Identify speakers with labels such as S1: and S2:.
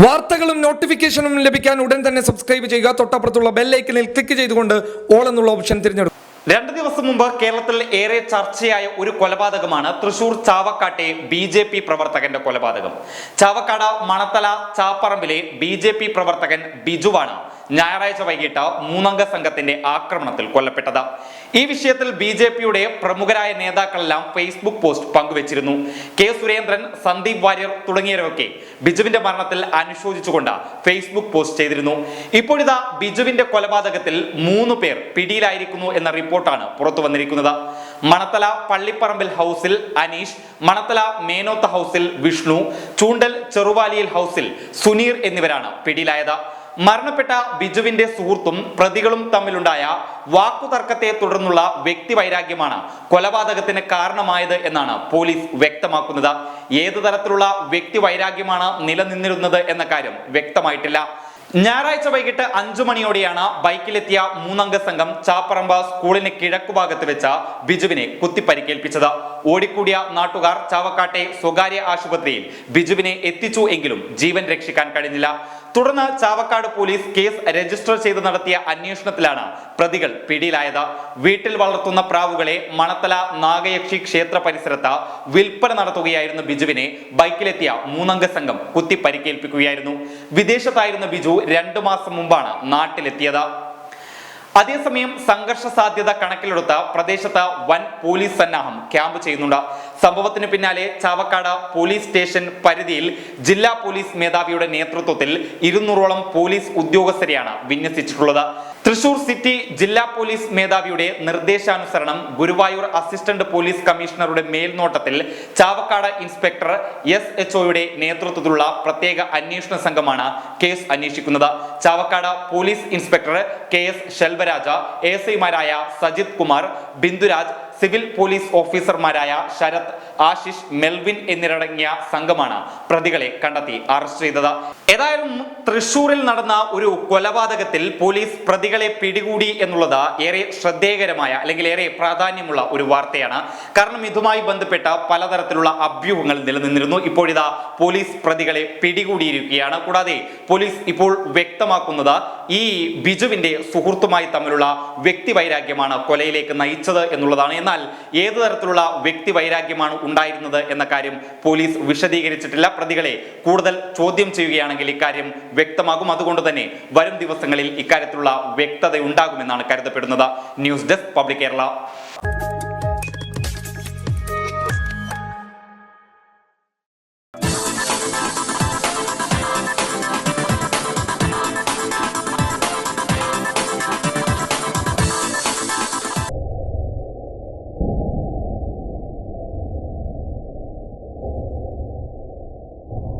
S1: വാർത്തകളും നോട്ടിഫിക്കേഷനും ലഭിക്കാൻ ഉടൻ തന്നെ സബ്സ്ക്രൈബ് ചെയ്യുക. തൊട്ടപ്പുറത്തുള്ള ബെല്ലൈക്കനിൽ ക്ലിക്ക് ചെയ്തുകൊണ്ട് ഓൾ എന്നുള്ള ഓപ്ഷൻ തിരഞ്ഞെടുക്കും
S2: രണ്ട് ദിവസം മുമ്പ് കേരളത്തിൽ ഏറെ ചർച്ചയായ ഒരു കൊലപാതകമാണ് തൃശൂർ ചാവക്കാട്ടെ ബി ജെ പി പ്രവർത്തകന്റെ കൊലപാതകം. ചാവക്കാട മണത്തല ചാപ്പറമ്പിലെ ബി ജെ പി പ്രവർത്തകൻ ബിജുവാണ് ഞായറാഴ്ച വൈകിട്ട് മൂന്നംഗ സംഘത്തിന്റെ ആക്രമണത്തിൽ കൊല്ലപ്പെട്ടത്. ഈ വിഷയത്തിൽ ബി ജെ പിയുടെ പ്രമുഖരായ നേതാക്കളെല്ലാം ഫേസ്ബുക്ക് പോസ്റ്റ് പങ്കുവച്ചിരുന്നു. കെ സുരേന്ദ്രൻ സന്ദീപ് വാര്യർ തുടങ്ങിയവരൊക്കെ ബിജുവിന്റെ മരണത്തിൽ അനുശോചിച്ചുകൊണ്ട് ഫേസ്ബുക്ക് പോസ്റ്റ് ചെയ്തിരുന്നു. ഇപ്പോഴിതാ ബിജുവിന്റെ കൊലപാതകത്തിൽ മൂന്ന് പേർ പിടിയിലായിരിക്കുന്നു എന്ന റിപ്പോർട്ടാണ് പുറത്തു വന്നിരിക്കുന്നത്. മണത്തല പള്ളിപ്പറമ്പിൽ ഹൗസിൽ അനീഷ് മണത്തല മേനോത്ത ഹൗസിൽ വിഷ്ണു ചൂണ്ടൽ ചെറുവാലിയിൽ ഹൗസിൽ സുനീർ എന്നിവരാണ് പിടിയിലായത്. മരണപ്പെട്ട ബിജുവിന്റെ സുഹൃത്തും പ്രതികളും തമ്മിലുണ്ടായ വാക്കുതർക്കത്തെ തുടർന്നുള്ള വ്യക്തി വൈരാഗ്യമാണ് കൊലപാതകത്തിന് കാരണമായത് എന്നാണ് പോലീസ് വ്യക്തമാക്കുന്നത്. ഏതു തരത്തിലുള്ള വ്യക്തി വൈരാഗ്യമാണ് നിലനിന്നിരുന്നത് എന്ന കാര്യം വ്യക്തമായിട്ടില്ല. ഞായറാഴ്ച വൈകിട്ട് അഞ്ചു മണിയോടെയാണ് ബൈക്കിലെത്തിയ മൂന്നംഗ സംഘം ചാപ്പറമ്പ സ്കൂളിന് കിഴക്കുഭാഗത്ത് വെച്ച ബിജുവിനെ കുത്തിപ്പരിക്കേൽപ്പിച്ചത്. ഓടിക്കൂടിയ നാട്ടുകാർ ചാവക്കാട്ടെ സ്വകാര്യ ആശുപത്രിയിൽ ബിജുവിനെ എത്തിച്ചു എങ്കിലും ജീവൻ രക്ഷിക്കാൻ കഴിഞ്ഞില്ല. തുടർന്ന് ചാവക്കാട് പോലീസ് കേസ് രജിസ്റ്റർ ചെയ്ത് നടത്തിയ അന്വേഷണത്തിലാണ് പ്രതികൾ പിടിയിലായത്. വീട്ടിൽ വളർത്തുന്ന പ്രാവുകളെ മണത്തല നാഗയക്ഷി ക്ഷേത്ര പരിസരത്ത് വിൽപ്പന നടത്തുകയായിരുന്ന ബിജുവിനെ. ബൈക്കിലെത്തിയ മൂന്നംഗ സംഘം കുത്തി പരിക്കേൽപ്പിക്കുകയായിരുന്നു. വിദേശത്തായിരുന്ന ബിജു രണ്ടു മാസം മുമ്പാണ് നാട്ടിലെത്തിയത്. അതേസമയം സംഘർഷ സാധ്യത കണക്കിലെടുത്ത പ്രദേശത്ത് വൻ പോലീസ് സന്നാഹം ക്യാമ്പ് ചെയ്യുന്നുണ്ട്. സംഭവത്തിന് പിന്നാലെ ചാവക്കാട് പോലീസ് സ്റ്റേഷൻ പരിധിയിൽ ജില്ലാ പോലീസ് മേധാവിയുടെ നേതൃത്വത്തിൽ ഇരുന്നൂറോളം പോലീസ് ഉദ്യോഗസ്ഥരെയാണ് വിന്യസിച്ചിട്ടുള്ളത്. തൃശൂർ സിറ്റി ജില്ലാ പോലീസ് മേധാവിയുടെ നിർദ്ദേശാനുസരണം ഗുരുവായൂർ അസിസ്റ്റന്റ് പോലീസ് കമ്മീഷണറുടെ മേൽനോട്ടത്തിൽ ചാവക്കാട് ഇൻസ്പെക്ടർ എസ് എച്ച് ഒയുടെ നേതൃത്വത്തിലുള്ള പ്രത്യേക അന്വേഷണ സംഘമാണ് കേസ് അന്വേഷിക്കുന്നത്. Chavakkad police inspector K S Selvaraj S ഐമാരായ സജിത് കുമാർ ബിന്ദുരാജ് സിവിൽ പോലീസ് ഓഫീസർമാരായ ശരത് ആശിഷ് മെൽവിൻ എന്നിവരടങ്ങിയ സംഘമാണ് പ്രതികളെ കണ്ടെത്തി അറസ്റ്റ് ചെയ്തത്. ഏതായാലും തൃശൂരിൽ നടന്ന ഒരു കൊലപാതകത്തിൽ പോലീസ് പ്രതികളെ പിടികൂടി എന്നുള്ളത് ഏറെ ശ്രദ്ധേയകരമായ അല്ലെങ്കിൽ ഏറെ പ്രാധാന്യമുള്ള ഒരു വാർത്തയാണ്. കാരണം ഇതുമായി ബന്ധപ്പെട്ട പലതരത്തിലുള്ള അഭ്യൂഹങ്ങൾ നിലനിന്നിരുന്നു. ഇപ്പോഴിതാ പോലീസ് പ്രതികളെ പിടികൂടിയിരിക്കുകയാണ്. കൂടാതെ പോലീസ് ഇപ്പോൾ വ്യക്തമാക്കുന്നത് ഈ ബിജുവിന്റെ സുഹൃത്തുമായി തമ്മിലുള്ള വ്യക്തി വൈരാഗ്യമാണ് കൊലയിലേക്ക് നയിച്ചത് എന്നുള്ളതാണ്. എന്നാൽ ഏത് തരത്തിലുള്ള വ്യക്തി വൈരാഗ്യമാണ് ഉണ്ടായിരുന്നത് എന്ന കാര്യം പോലീസ് വിശദീകരിച്ചിട്ടില്ല. പ്രതികളെ കൂടുതൽ ചോദ്യം ചെയ്യുകയാണെങ്കിൽ ഇക്കാര്യം വ്യക്തമാകും. അതുകൊണ്ട് തന്നെ വരും ദിവസങ്ങളിൽ ഇക്കാര്യത്തിലുള്ള വ്യക്തത ഉണ്ടാകുമെന്നാണ് കരുതപ്പെടുന്നത്. News desk public Kerala.